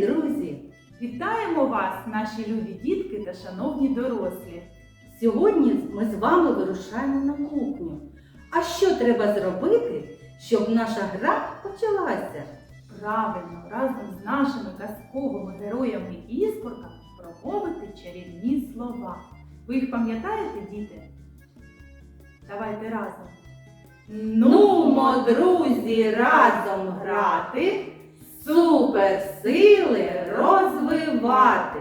Друзі! Вітаємо вас, наші любі дітки та шановні дорослі! Сьогодні ми з вами вирушаємо на кухню. А що треба зробити, щоб наша гра почалася? Правильно, разом з нашими казковими героями іскорка промовити чарівні слова. Ви їх пам'ятаєте, діти? Давайте разом. Нумо, друзі, разом грати! Суперсили розвивати.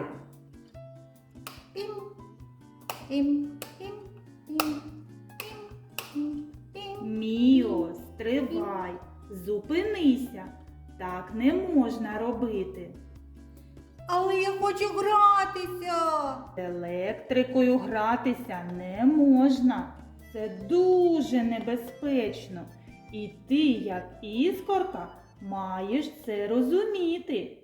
Пім, пім, пім, пім, пім, пім, пім. Міо, стривай, зупинися. Так не можна робити. Але я хочу гратися. Електрикою гратися не можна. Це дуже небезпечно. І ти, як іскорка, маєш це розуміти.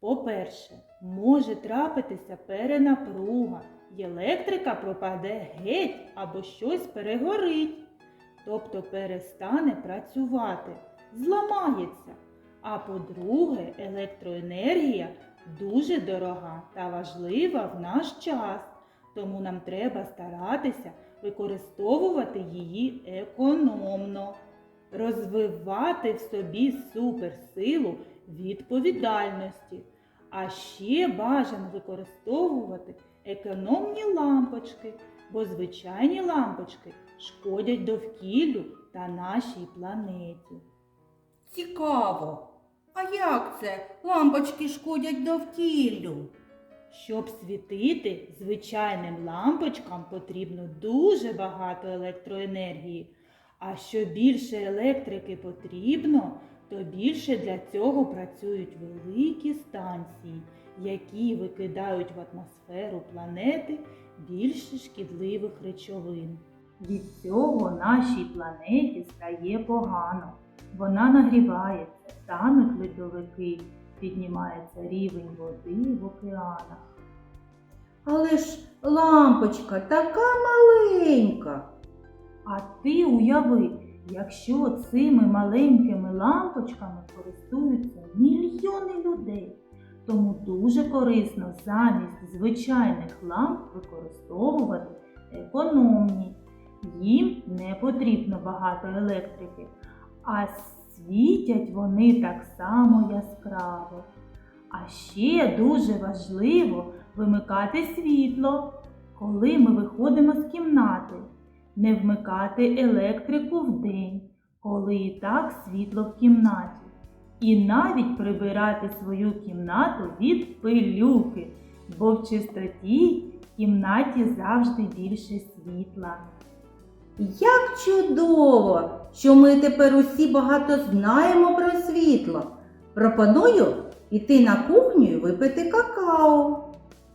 По-перше, може трапитися перенапруга, електрика пропаде геть або щось перегорить, тобто перестане працювати, зламається. А по-друге, електроенергія дуже дорога та важлива в наш час, тому нам треба старатися використовувати її економно, розвивати в собі суперсилу відповідальності, а ще бажано використовувати економні лампочки, бо звичайні лампочки шкодять довкіллю та нашій планеті. Цікаво. А як це лампочки шкодять довкіллю? Щоб світити звичайним лампочкам потрібно дуже багато електроенергії. А що більше електрики потрібно, то більше для цього працюють великі станції, які викидають в атмосферу планети більше шкідливих речовин. Від цього нашій планеті стає погано. Вона нагрівається, тануть льодовики, піднімається рівень води в океанах. Але ж лампочка така маленька. А ти уяви, якщо цими маленькими лампочками користуються мільйони людей, тому дуже корисно замість звичайних ламп використовувати економні. Їм не потрібно багато електрики, а світять вони так само яскраво. А ще дуже важливо вимикати світло, коли ми виходимо з кімнати не вмикати електрику вдень, коли і так світло в кімнаті. І навіть прибирати свою кімнату від пилюки, бо в чистоті в кімнаті завжди більше світла. Як чудово, що ми тепер усі багато знаємо про світло. Пропоную піти на кухню і випити какао.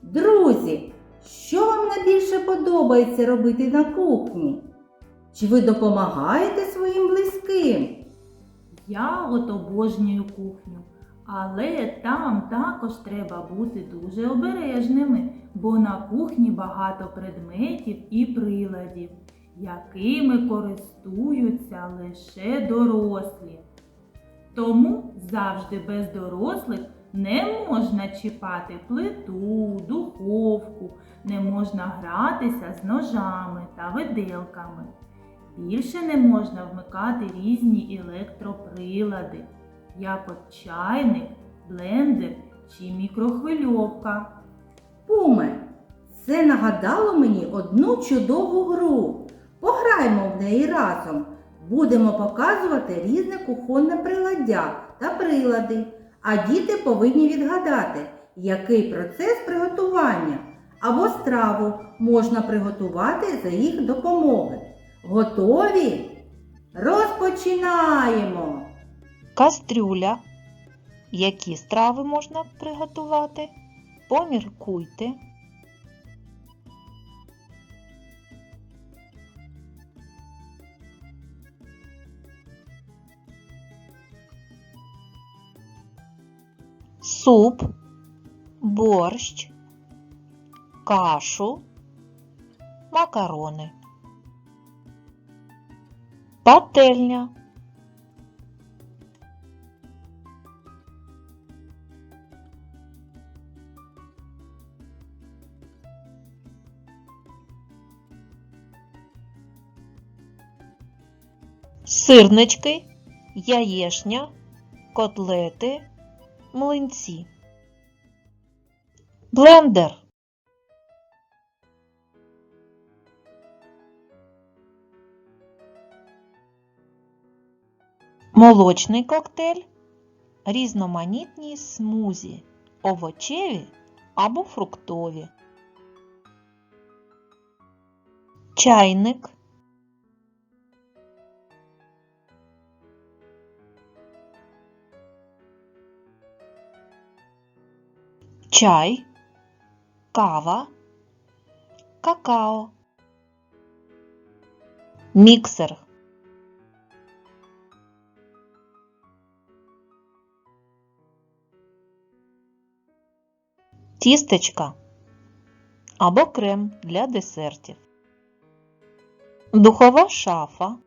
Друзі, що вам найбільше подобається робити на кухні? Чи ви допомагаєте своїм близьким? Я от обожнюю кухню, але там також треба бути дуже обережними, бо на кухні багато предметів і приладів, якими користуються лише дорослі. Тому завжди без дорослих не можна чіпати плиту, духовку, не можна гратися з ножами та виделками. Більше не можна вмикати різні електроприлади, як от чайник, блендер чи мікрохвильовка. Пуме, це нагадало мені одну чудову гру. Пограймо в неї разом. Будемо показувати різне кухонне приладдя та прилади, а діти повинні відгадати, який процес приготування або страву можна приготувати за їх допомоги. Готові? Розпочинаємо! Кастрюля. Які страви можна приготувати? Поміркуйте. Суп, борщ, кашу, макарони, пательня. Сирнички, яєшня, котлети, млинці, блендер. Молочний коктейль, різноманітні смузі, овочеві або фруктові. Чайник. Чай, кава, какао. Міксер. Тістечка або крем для десертів. Духова шафа.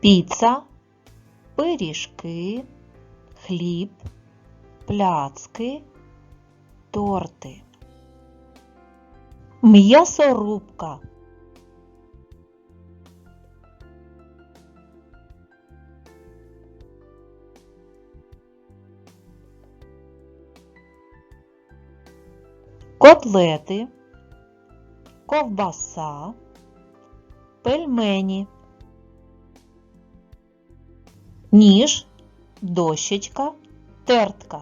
Піца, пиріжки, хліб, пляцки, торти. М'ясорубка. Котлети, ковбаса, пельмені, ніж, дощечка, тертка.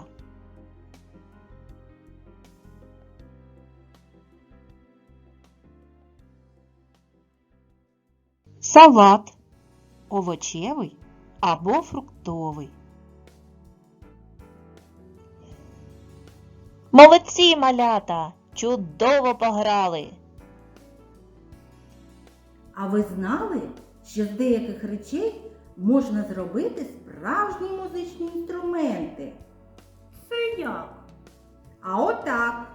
Салат овочевий або фруктовий. Молодці, малята! Чудово пограли! А ви знали, що з деяких речей можна зробити справжні музичні інструменти? Це як? А отак.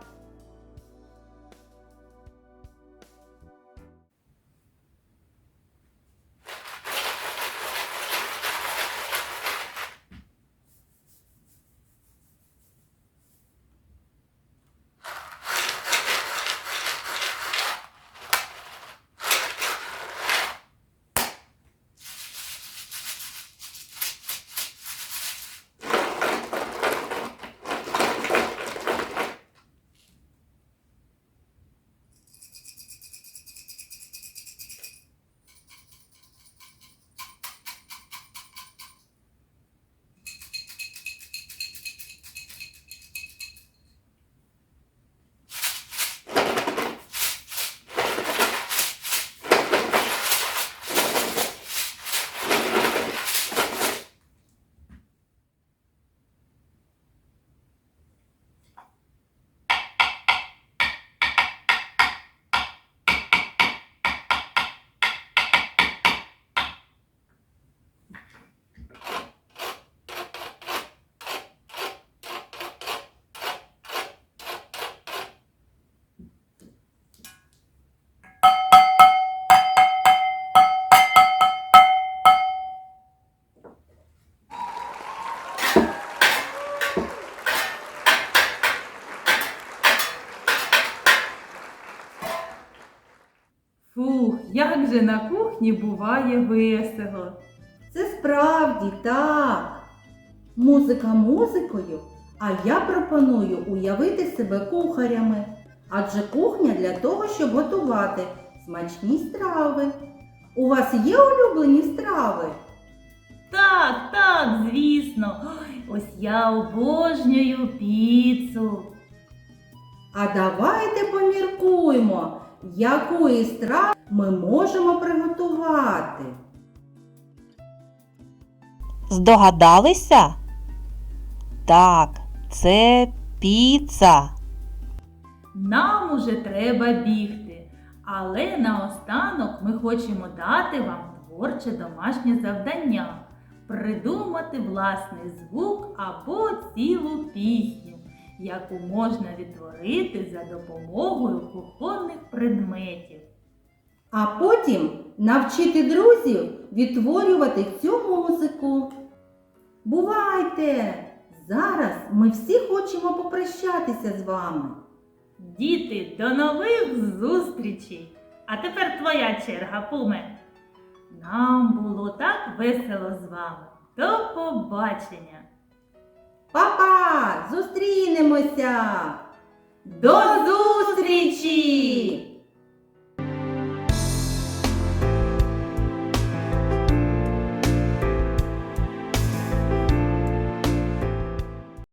Як же на кухні буває весело. Це справді так. Музика музикою, а я пропоную уявити себе кухарями. Адже кухня для того, щоб готувати смачні страви. У вас є улюблені страви? Так, так, звісно. Ось я обожнюю піцу. А давайте поміркуємо, якої страви ми можемо приготувати. Здогадалися? Так, це піца. Нам уже треба бігти. Але наостанок ми хочемо дати вам творче домашнє завдання придумати власний звук або цілу пісню, яку можна відтворити за допомогою кухонних предметів. а потім навчити друзів відтворювати цю музику. Бувайте! Зараз ми всі хочемо попрощатися з вами. Діти, до нових зустрічей! А тепер твоя черга, Пуме. Нам було так весело з вами. До побачення! Папа! Зустрінемося! До зустрічі!